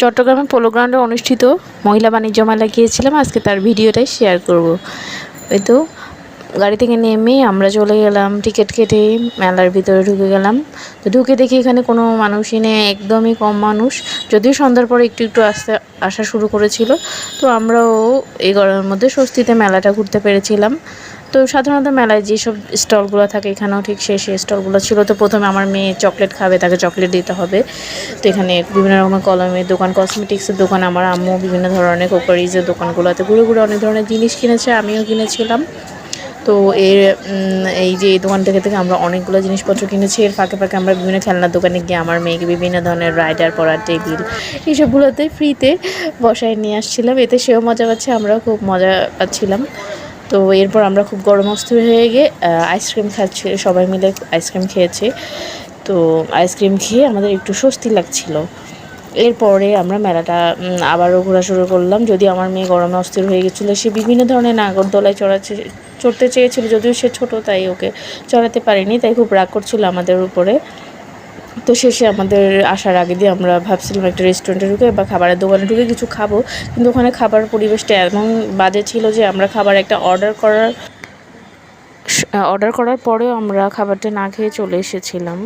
চট্টগ্রামে পোলো গ্রাউন্ডে অনুষ্ঠিত মহিলা বাণিজ্য মেলা গিয়েছিলাম। আজকে তার ভিডিওটাই শেয়ার করব। ওই তো গাড়ি থেকে নেমে আমরা চলে গেলাম, টিকিট কেটে মেলার ভিতরে ঢুকে গেলাম। তো ঢুকে দেখি এখানে কোনো মানুষই নেই, একদমই কম মানুষ। যদিও সন্ধ্যার পরে একটু একটু আসতে আসা শুরু করেছিল। তো আমরাও এই গরমের মধ্যে স্বস্তিতে মেলাটা ঘুরতে পেরেছিলাম। তো সাধারণত মেলায় যেসব স্টলগুলো থাকে, এখানেও ঠিক সেই সেই স্টলগুলো ছিল। তো প্রথমে আমার মেয়ে চকলেট খাবে, তাকে চকলেট দিতে হবে। তো এখানে বিভিন্ন রকমের কলমের দোকান, কসমেটিক্সের দোকান, আমার আম্মু বিভিন্ন ধরনের কোকারিজের দোকানগুলোতে ঘুরে ঘুরে অনেক ধরনের জিনিস কিনেছে, আমিও কিনেছিলাম। তো এর এই যে এই দোকান থেকে থেকে আমরা অনেকগুলো জিনিসপত্র কিনেছি। এর ফাঁকে ফাঁকে আমরা বিভিন্ন খেলনার দোকানে গিয়ে আমার মেয়েকে বিভিন্ন ধরনের রাইডার পড়ার টেবিল এইসবগুলোতে ফ্রিতে বসায় নিয়ে আসছিলাম। এতে সেও মজা পাচ্ছে, আমরাও খুব মজা পাচ্ছিলাম। তো এরপর আমরা খুব গরম অস্থির হয়ে গিয়ে আইসক্রিম খাচ্ছি, সবাই মিলে আইসক্রিম খেয়েছি। তো আইসক্রিম খেয়ে আমাদের একটু স্বস্তি লাগছিল। এরপরে আমরা মেলাটা আবারও ঘোরা শুরু করলাম। যদি আমার মেয়ে গরমে অস্থির হয়ে গেছিল, সে বিভিন্ন ধরনের নাগরদোলায় চড়াচ্ছে, চড়তে চেয়েছিল, যদিও সে ছোট, তাই ওকে চড়াতে পারিনি, তাই খুব রাগ করছিল আমাদের উপরে। তো শেষে আমাদের আসার আগে দিয়ে আমরা ভাবছিলাম একটা রেস্টুরেন্টে ঢুকে বা খাবারের দোকানে ঢুকে কিছু খাব। কিন্তু ওখানে খাবার পরিবেশটা এমন বাজে ছিল যে আমরা খাবার একটা অর্ডার করার অর্ডার করার পরেও আমরা খাবারটা না খেয়ে চলে এসেছিলাম।